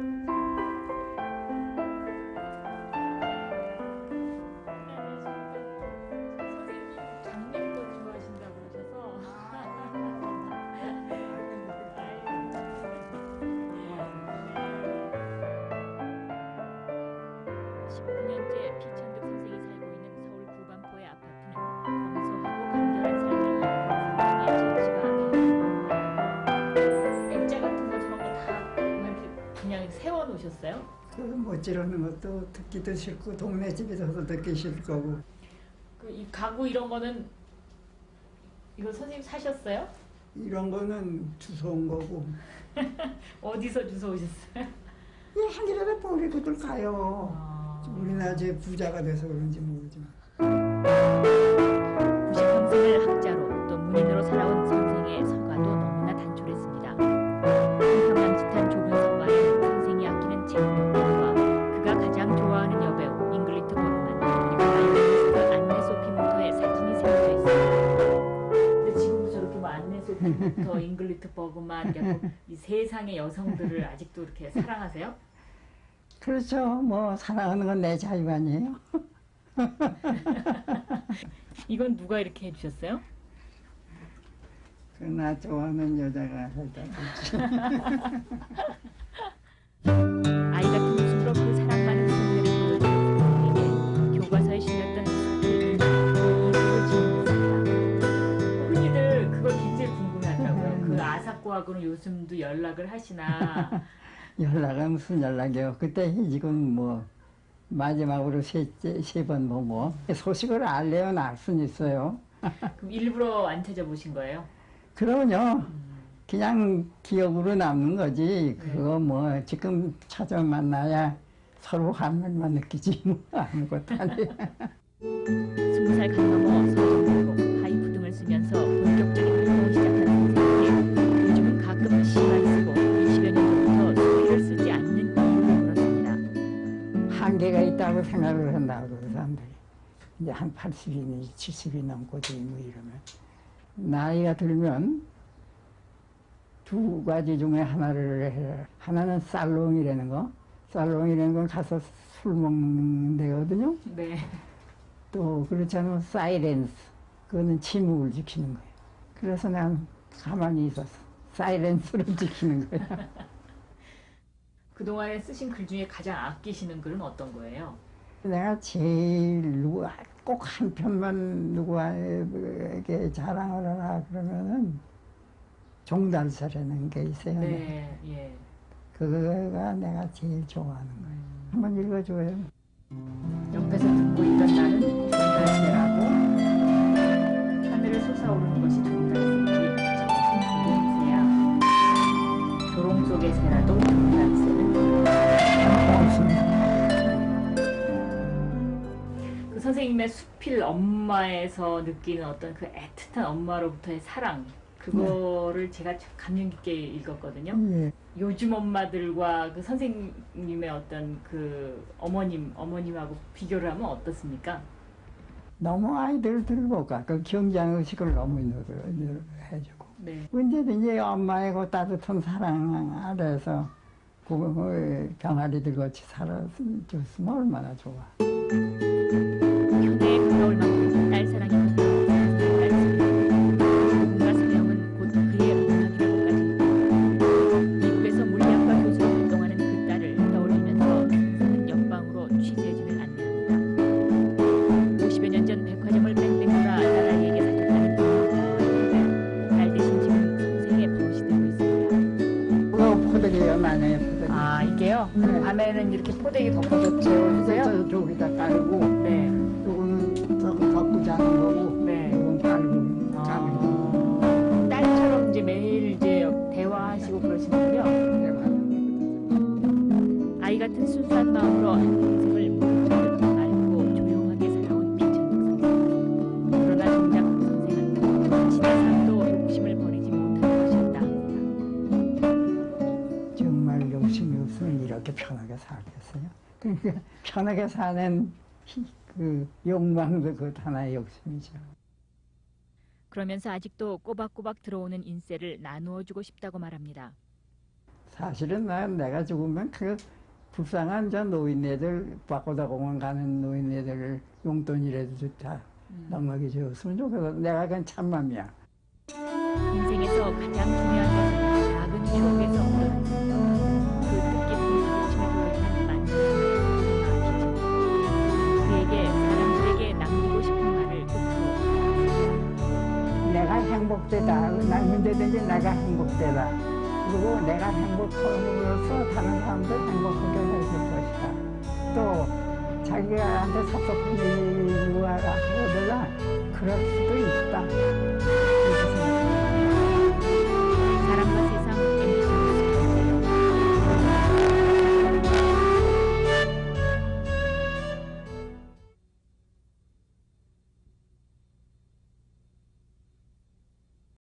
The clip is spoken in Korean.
장 세워 놓으셨어요? 그 못 지르는 것도 듣기도 싫고 동네 집에서도 듣기 싫고 그 이 가구 이런 거는 이거 선생님 사셨어요? 이런 거는 주워온 거고 어디서 주워 오셨어요? 이 한길에다 버리고들 가요. 아. 우리나라 제 부자가 돼서 그런지 모르지만 잉글리트 버그만 그러니까 이 세상의 여성들을 아직도 이렇게 사랑하세요? 그렇죠. 뭐 사랑하는 건 내 자유 아니에요. 이건 누가 이렇게 해주셨어요? 그 나 좋아하는 여자가 해다 아사코하고는 요즘도 연락을 하시나 연락은 무슨 연락이요. 그때 지금 뭐 마지막으로 세번 보고 소식을 알래요. 날 수는 있어요. 그럼 일부러 안 찾아보신 거예요? 그러면요. 그냥 기억으로 남는 거지. 그거 뭐 지금 찾아 만나야 서로 한말만 느끼지 뭐 아무것도 아니에요. 스무 살 사람들이. 이제 한 80이니 70이 넘고지 뭐 이러면. 나이가 들면 두 가지 중에 하나를 해라. 하나는 살롱이라는 거. 살롱이라는 건 가서 술 먹는 데거든요. 네. 또 그렇지 않으면 사이렌스. 그거는 침묵을 지키는 거예요. 그래서 난 가만히 있었어. 사이렌스를 지키는 거야. 그동안에 쓰신 글 중에 가장 아끼시는 글은 어떤 거예요? 내가 제일 누구 꼭 한 편만 누구에게 자랑을 하라 그러면은 종달서라는 게 있어요. 네, 예. 그거가 내가 제일 좋아하는 거예요. 한번 읽어줘요. 선생님의 수필 엄마에서 느끼는 어떤 그 애틋한 엄마로부터의 사랑 그거를 제가 참 감명 깊게 읽었거든요. 예. 요즘 엄마들과 그 선생님의 어떤 그 어머님 어머님하고 비교를 하면 어떻습니까? 너무 아이들 들고 가. 그 경장 의식을 너무 해주고. 네. 언제든지 엄마의 그 따뜻한 사랑 아래서 그 병아리들 같이 살아줬으면 얼마나 좋아. 많아요, 포대기. 아 이게요? 네. 밤에는 이렇게 포대기 덮어서 재워주세요? 저 저기다 깔고 네. 요거는 저거 덮고 자는 거고 네. 요건 깔고 자는 아, 딸처럼 이제 매일 이제 대화하시고 그러시는군요. 거. 아이 같은 순수한 마음으로 그러니까 편하게 사는 히- 그 욕망도 그것 하나의 욕심이죠. 그러면서 아직도 꼬박꼬박 들어오는 인세를 나누어주고 싶다고 말합니다. 사실은 난 내가 죽으면 그 불쌍한 저 노인네들 바꾸다 공원 가는 노인네들 용돈이라도 좋다 넉넉히 줬으면 좋겠어. 내가 그냥 참맘이야. 행복되다. 난 문제든지 내가 행복되다. 그리고 내가 행복함으로써 다른 사람들 행복하게 해줄 것이다. 또 자기한테 섭섭한 일과 하거나 그럴 수도 있다.